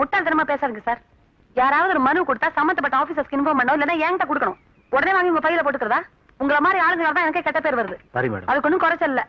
முட்டாள்தனமா பேசாருங்க சார். யாராவது ஒரு மனு கொடுத்தா சம்பந்தப்பட்ட ஆபீசர்ஸ்க்கு இன்ஃபார்ம் பண்ணணும் இல்லைன்னா என்கிட்ட கொடுக்கணும். உடனே வாங்கி உங்க பையில போட்டுக்கிறதா? உங்கள மாதிரி ஆளுங்க தான் எனக்கே கெட்ட பேர் வருது. அதுக்கு ஒன்றும் குறைச்சல் இல்ல.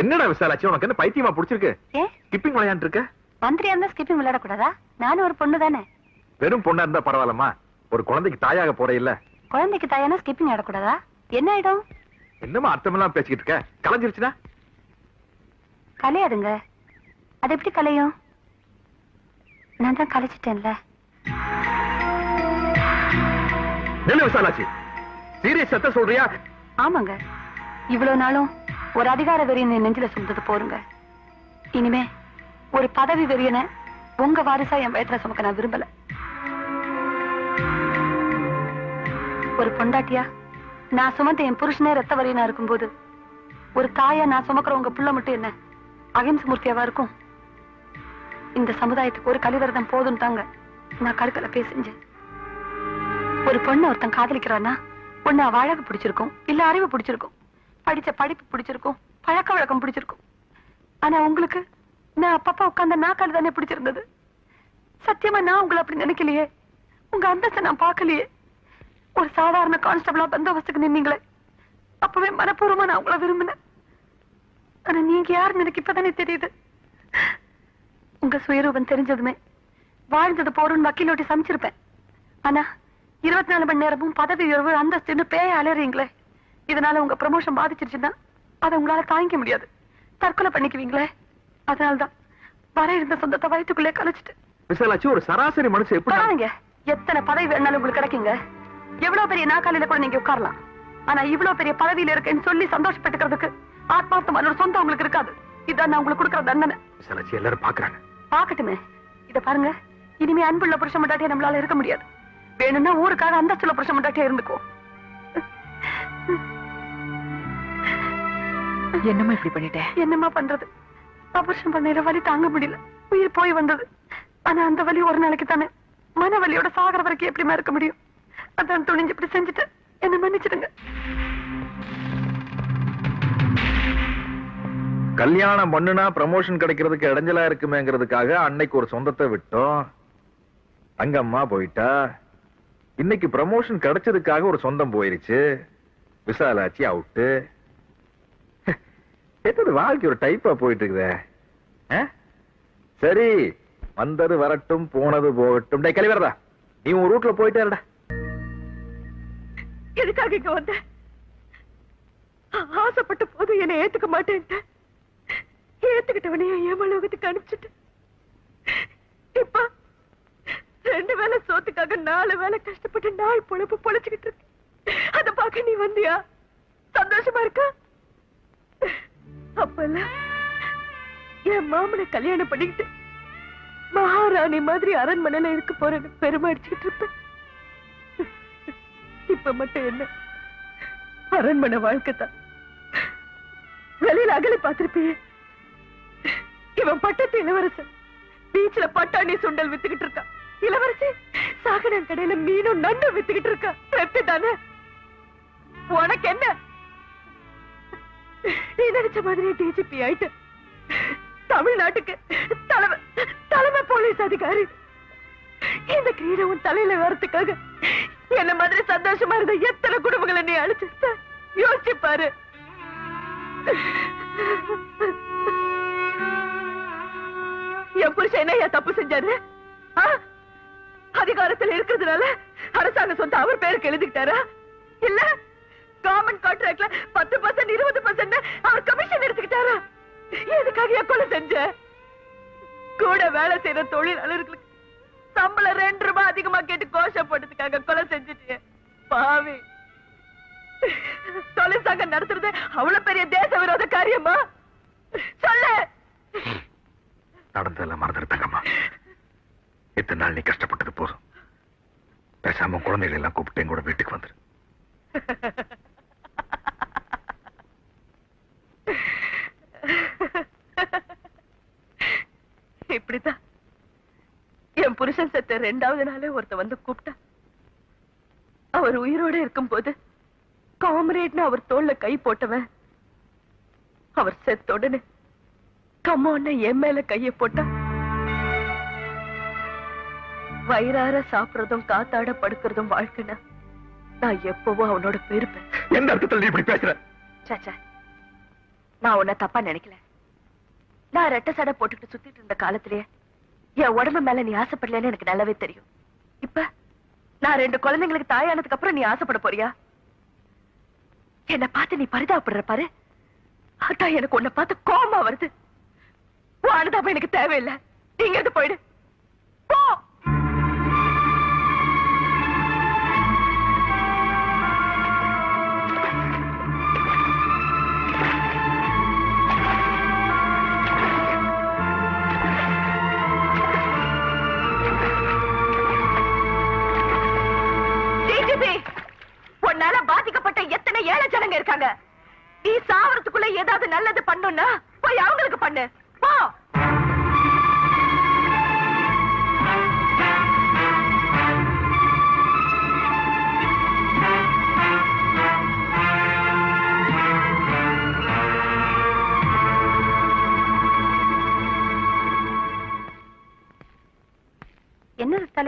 என்னடா விசாலாச்சு? உனக்கு என்ன பைத்தியமா புடிச்சிருக்கு? ஸ்கிப்பிங் விளையாண்டு இருக்க மந்திரியா இருந்தா ஸ்கிப்பிங் விளையாடக்கூடாதா? நானும் ஒரு பொண்ணு தானே வெறும் பொண்ணா இருந்தா பரவாயில்லம்மா. ஒரு குழந்தைக்கு தாயாக போற இல்ல. குழந்தைக்கு தாயானா ஸ்கிப்பிங் ஆடக்கூடாதா என்ன ஆயிடும்? என்னமா அர்த்தமெல்லாம் பேசிக்கிட்டு இருக்க? கலைஞ்சிருச்சுனா கலையாதுங்க. அது எப்படி கலையும்? நான் தான் கலைச்சிட்டேன்ல. நெல்லு விசாலாச்சு. சீரியஸ் சத்த சொல்றியா? ஆமாங்க. இவ்வளவு நாளும் ஒரு அதிகார வெறியனை நெஞ்சில சுமந்தது போருங்க. இனிமே ஒரு பதவி வெறியனை உங்க வாரிசா என் வயத்துல சுமக்க நான் விரும்பல. ஒரு பொண்டாட்டியா நான் சுமந்த என் புருஷனே ரத்த வரியனா இருக்கும்போது ஒரு தாயா நான் சுமக்கிற உங்க புள்ள மட்டும் என்ன அகிம்ச மூர்த்தியாவா இருக்கும்? இந்த சமுதாயத்துக்கு ஒரு கலிவரதம் போதும் தாங்க நான் கடுக்கல பேசிஞ்சேன் ஒரு பொண்ணு ஒருத்தன் காதலிக்கிறான்னா ஒண்ணு அவ அழகு பிடிச்சிருக்கும் இல்ல அறிவு பிடிச்சிருக்கும். படிச்ச படிப்பு பிடிச்சிருக்கும் பழக்க வழக்கம் பிடிச்சிருக்கும். ஆனா உங்களுக்கு நான் அப்பப்பா உட்கார்ந்த நாக்கால் தானே பிடிச்சிருந்தது. சத்தியமா நான் உங்களை அப்படி நினைக்கலையே. உங்க அந்தஸ்தை நான் பார்க்கலையே. ஒரு சாதாரண கான்ஸ்டபிளா பந்தோபஸ்துக்கு நின்னீங்களே. அப்பவே மனப்பூர்வமா நான் உங்களை விரும்பினேன். ஆனா நீங்க யாருன்னு எனக்கு இப்பதானே தெரியுது. உங்க சுயரூபம் தெரிஞ்சதுமே வாழ்ந்தது போறோம்னு வக்கீலோட்டி சமைச்சிருப்பேன் ஆனா இருபத்தி நாலு மணி நேரமும் பதவி உயர்வு அந்தஸ்துன்னு பேய அலறீங்களே. இதனால உங்க ப்ரமோஷன் பாதிச்சிருச்சுன்னா அதை உங்களால தாங்கிக்க முடியாது. தற்கொலை பண்ணிக்குவீங்களே? அதனாலதான் வர இருந்த சொந்தத்தை வயிற்றுக்குள்ளே கலைச்சிட்டு. விசாலாச்சு ஒரு சராசரி மனுஷன் எப்படி எத்தனை பதவி வேணாலும் உங்களுக்கு கிடைக்குங்க. எவ்வளவு பெரிய நாக்காலில கூட நீங்க உட்காரலாம். ஆனா இவ்வளவு பெரிய பதவியில இருக்கேன்னு சொல்லி சந்தோஷப்பட்டுக்கிறதுக்கு ஆத்மார்த்தமான ஒரு சொந்தம் உங்களுக்கு இருக்காது. இதான் நான் உங்களுக்கு கொடுக்குற தண்டனை. விசாலாச்சு எல்லாரும் பாக்குறாங்க பாக்கட்டுமே இத பாருங்க. இனிமே அன்புள்ள புருஷ மண்டாட்டியா நம்மளால இருக்க முடியாது. வேணும்னா ஊருக்காக அந்தஸ்துள்ள புருஷ மண்டாட்டியா இருந்துக்கோ என்னம்மா இப்படி பண்ணிட்டேன் என்னம்மா பண்றது? ஆபரேஷன் பண்ணையில வலி தாங்க முடியல. உயிர் போய் வந்தது. ஆனா அந்த வலி ஒரு நாளைக்கு தானே. மன வலியோட சாகர வரைக்கும் எப்படிமா இருக்க முடியும்? அதான் துணிஞ்சு இப்படி செஞ்சுட்டு என்ன மன்னிச்சிடுங்க. கல்யாணம் பண்ணுனா ப்ரமோஷன் கிடைக்கிறதுக்கு இடைஞ்சலா இருக்குமேங்கிறதுக்காக அன்னைக்கு ஒரு சொந்தத்தை விட்டோம். தங்கம்மா போயிட்டா. இன்னைக்கு ப்ரமோஷன் கிடைச்சதுக்காக ஒரு சொந்தம் போயிருச்சு. விசாலாச்சி அவுட்டு என்னது வாழ்க்கை ஒரு டைப்பா போயிட்டு இருக்குதே சரி வந்தது வரட்டும் போனது போகட்டும். டே கழிவரதா நீ உன் ரூட்ல போயிட்டே இருடா. எதுக்காக இங்க வந்த? ஆசைப்பட்ட போது என்னை ஏத்துக்க மாட்டேன் ஏத்துக்கிட்டவனையும் ஏமலோகத்துக்கு அனுப்பிச்சிட்டு. இப்ப ரெண்டு வேளை சோத்துக்காக நாலு வேளை கஷ்டப்பட்டு நாள் பொழப்பு பொழைச்சுக்கிட்டு இருக்கு அத பார்க்க நீ வந்தியா? சந்தோஷமா இருக்கா? அப்பெல்லாம் என் மாமனை கல்யாணம் பண்ணிக்கிட்டு மகாராணி மாதிரி அரண்மனையில இருக்க போறேன்னு பெருமை அடிச்சுட்டு இருப்பேன். இப்ப மட்டும் என்ன? அரண்மனை வாழ்க்கை தான் வெளியில அகல பார்த்திருப்பியே. இவன் பட்டத்து இளவரசன். பீச்ல பட்டாணி சுண்டல் வித்துக்கிட்டு இருக்கான். இளவரசி சாகனம் கடையில மீனும் நண்டும் வித்துக்கிட்டு இருக்கா. திருப்தி தானே? உனக்கு என்ன? நினைச்ச மாதிரி டிஜிபி ஆயிட்டு தமிழ்நாட்டுக்கு தலைமை தலைமை போலீஸ் அதிகாரி. இந்த கிரீடம் உன் தலையில வரத்துக்காக என்ன மாதிரி சந்தோஷமா இருந்த எத்தனை குடும்பங்களை நீ அழிச்சிருந்த யோசிச்சு பாரு என் புருஷன் என்ன ஏன் தப்பு செஞ்சாரு? அதிகாரத்தில் இருக்கிறதுனால அரசாங்க சொந்த அவர் பேருக்கு எழுதிக்கிட்டாரா? இல்ல? கவர்மெண்ட் கான்ட்ராக்ட்ல பத்து பர்சன்ட் இருபது பர்சன்ட் அவர் கமிஷன் எடுத்துக்கிட்டாரா? எதுக்காக கொலை செஞ்ச? கூட வேலை செய்யற தொழிலாளர்களுக்கு சம்பளம் ரெண்டு ரூபாய் அதிகமா கேட்டு கோஷப்பட்டதுக்காக கொலை செஞ்சுட்டு பாவி. தொழிற்சங்கம் நடத்துறது அவ்வளவு பெரிய தேச விரோத காரியமா? சொல்லு. நடந்ததெல்லாம் மறந்துடு தங்கம்மா இத்தனை நாள் நீ கஷ்டப்பட்டது போதும். பேசாம குழந்தைகளை எல்லாம் கூப்பிட்டு என் கூட வீட்டுக்கு வந்துரு. இப்படித்தான் என் புருஷன் செத்த ரெண்டாவது நாளே ஒருத்த வந்து கூப்பிட்டா. அவர் உயிரோட இருக்கும்போது காம்ரேட்னு அவர் தோல்ல கை போட்டவன் அவர் செத்த உடனே கம்மோன்னு என் மேல கைய போட்டா. வயிறார சாப்பிடுறதும் காத்தாட படுக்கிறதும் வாழ்க்கைனா நான் எப்பவோ அவனோட போயிருப்பேன். எந்த அர்த்தத்தில் நீ இப்படி பேசுற? சாச்சா நான் உன்னை தப்பா நினைக்கல. நான் ரெட்டை சடை போட்டுட்டு சுத்திட்டு இருந்த காலத்திலேயே என் உடம்பு மேல நீ ஆசைப்படலன்னு எனக்கு நல்லாவே தெரியும். இப்ப நான் ரெண்டு குழந்தைங்களுக்கு தாயானதுக்கு அப்புறம் நீ ஆசைப்பட போறியா? என்னை பார்த்து நீ பரிதாபப்படுற பாரு. அதான் எனக்கு உன்னை பார்த்து கோமா வருது. உன் அனுதாபம் எனக்கு தேவையில்லை. நீங்க போயிடு. போ!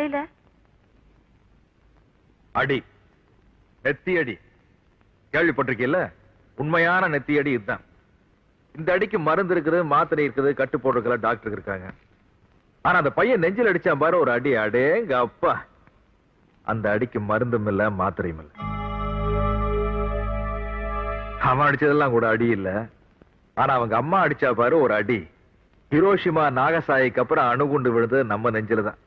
தலையில அடி. நெத்தி அடி கேள்விப்பட்டிருக்கீல்ல? உண்மையான நெத்தி அடி இதுதான். இந்த அடிக்கு மருந்து இருக்குது மாத்திரை இருக்குது கட்டு போடுறதுக்கெல்லாம் டாக்டர் இருக்காங்க. ஆனா அந்த பையன் நெஞ்சில் அடிச்சான் பாரு ஒரு அடி. அடேங்க அப்பா அந்த அடிக்கு மருந்தும் இல்ல மாத்திரையும் இல்ல. அவன் அடிச்சதெல்லாம் கூட அடி இல்ல. ஆனா அவங்க அம்மா அடிச்சா பாரு ஒரு அடி. ஹிரோஷிமா நாகசாயிக்கு அப்புறம் அணுகுண்டு விழுந்தது நம்ம நெஞ்சில தான்.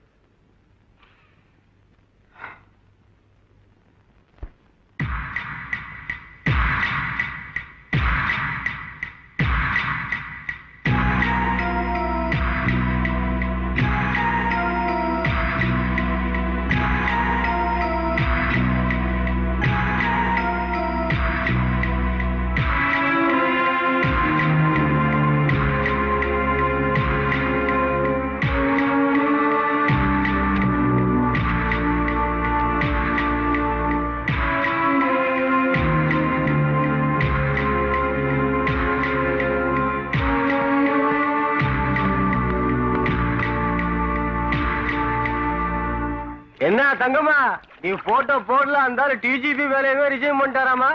தங்கம்மா நீ போட்டோ போடலாம் இருந்தாலும் டிஜிபி வேலையவே ரிசைன் பண்ணிட்டாராமா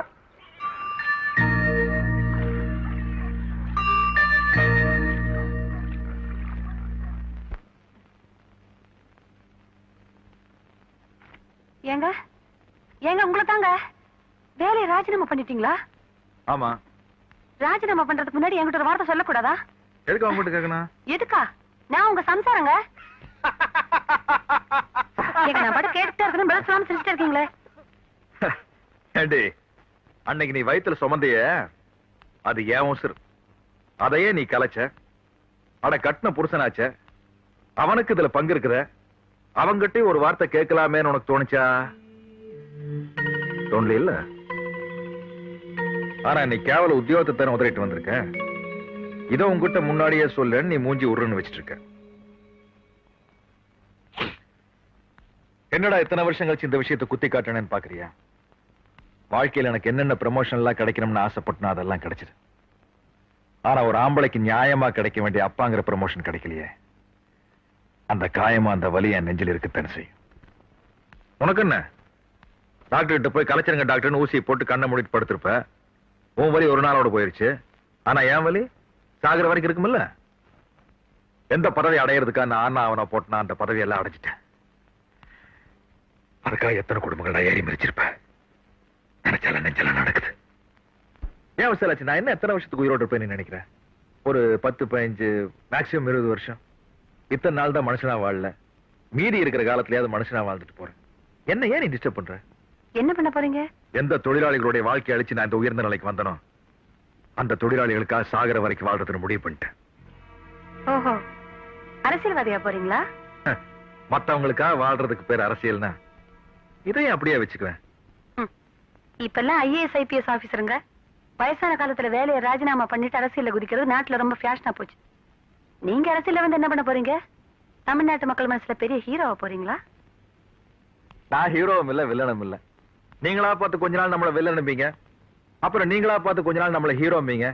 ஏங்க? ஏங்க உங்களை தாங்க? வேலையை ராஜினாமா பண்ணிட்டீங்களா? ஆமா. ராஜினாமா பண்றதுக்கு முன்னாடி என்கிட்ட ஒரு வார்த்தை சொல்லக்கூடாதா? எதுக்கு அவங்க கிட்ட கேட்கணும்? எதுக்கா? நான் உங்க சம்சாரங்க. இவ்வளவு இருக்கணும் பதில் இருக்கீங்களே? ஏண்டி அன்னைக்கு நீ வயித்துல சுமந்திய அது ஏன் சிறு அதையே நீ கலைச்ச. அட கட்டின புருஷனாச்ச. அவனுக்கு இதுல பங்கு இருக்குத. அவங்கிட்டே ஒரு வார்த்தை கேட்கலாமேன்னு உனக்கு தோணுச்சா? தோணல இல்ல. ஆனா நீ கேவல உத்தியோகத்தை தானே உதறிட்டு வந்திருக்க. இதை உங்ககிட்ட முன்னாடியே சொல்ல நீ மூஞ்சி உருன்னு வச்சிட்டு இருக்க. என்னடா இத்தனை வருஷம் கழிச்சு இந்த விஷயத்தை குத்தி காட்டணும்னு பாக்குறியா? வாழ்க்கையில எனக்கு என்னென்ன ப்ரமோஷன் எல்லாம் கிடைக்கணும்னு ஆசைப்பட்டனோ அதெல்லாம் கிடைச்சது. ஆனா ஒரு ஆம்பளைக்கு நியாயமா கிடைக்க வேண்டிய அப்பாங்கிற ப்ரமோஷன் கிடைக்கலையே. அந்த காயமா அந்த வலி என் நெஞ்சில் இருக்குத்தானே செய்யும். உனக்கு என்ன? டாக்டர் கிட்ட போய் கலைச்சிருங்க டாக்டர்னு ஊசியை போட்டு கண்ணை மூடிட்டு படுத்திருப்ப. உன் வலி ஒரு நாளோட போயிருச்சு. ஆனா என் வலி? சாகிற வரைக்கும் இருக்குமில்ல? எந்த பதவி அடையிறதுக்கா நான் ஆனா அவனை போட்டுனா அந்த பதவியெல்லாம் அடைஞ்சிட்டேன். அதுக்காக எத்தனை குடும்பங்கள் ஏறி மிரிச்சிருப்பேன் நினைச்சால நெஞ்சல நடக்குது. ஏன் விசாலாச்சு நான் என்ன எத்தனை வருஷத்துக்கு உயிரோடு இருப்பேன் நீ நினைக்கிறேன் ஒரு பத்து பதினஞ்சு மேக்சிமம் இருபது வருஷம். இத்தனை நாள் தான் மனுஷனா வாழல. மீதி இருக்கிற காலத்திலேயாவது மனுஷனா வாழ்ந்துட்டு போறேன். என்ன ஏன் நீ டிஸ்டர்ப் பண்ற? என்ன பண்ண போறீங்க? எந்த தொழிலாளிகளுடைய வாழ்க்கை அழிச்சு நான் இந்த உயர்ந்த நிலைக்கு வந்தனோ? அந்த தொழிலாளிகளுக்காக சாகர வரைக்கும் வாழ்றதுன்னு முடிவு பண்ணிட்டேன். ஓஹோ. அரசியல்வாதியா போறீங்களா? மத்தவங்களுக்காக வாழ்றதுக்கு பேர் அரசியல்னா இதையும் அப்படியே வச்சுக்குவேன். இப்பெல்லாம் ஐஏஎஸ் ஐபிஎஸ் ஆபீசருங்க வயசான காலத்துல வேலையை ராஜினாமா பண்ணிட்டு அரசியல்ல குதிக்கிறது நாட்டுல ரொம்ப ஃபேஷனா போச்சு. நீங்க அரசியல்ல வந்து என்ன பண்ண போறீங்க? தமிழ்நாட்டு மக்கள் மனசுல பெரிய ஹீரோவா போறீங்களா? நான் ஹீரோவும் இல்ல வில்லனும் இல்ல. நீங்களா பார்த்து கொஞ்ச நாள் நம்மள வில்லனும்பீங்க அப்புறம் நீங்களா பார்த்து கொஞ்ச நாள் நம்மள ஹீரோம்பீங்க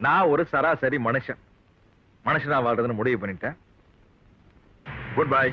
நான் ஒரு சராசரி மனுஷன். மனுஷனா வாழ்றதுன்னு முடிவு பண்ணிட்டேன். Good bye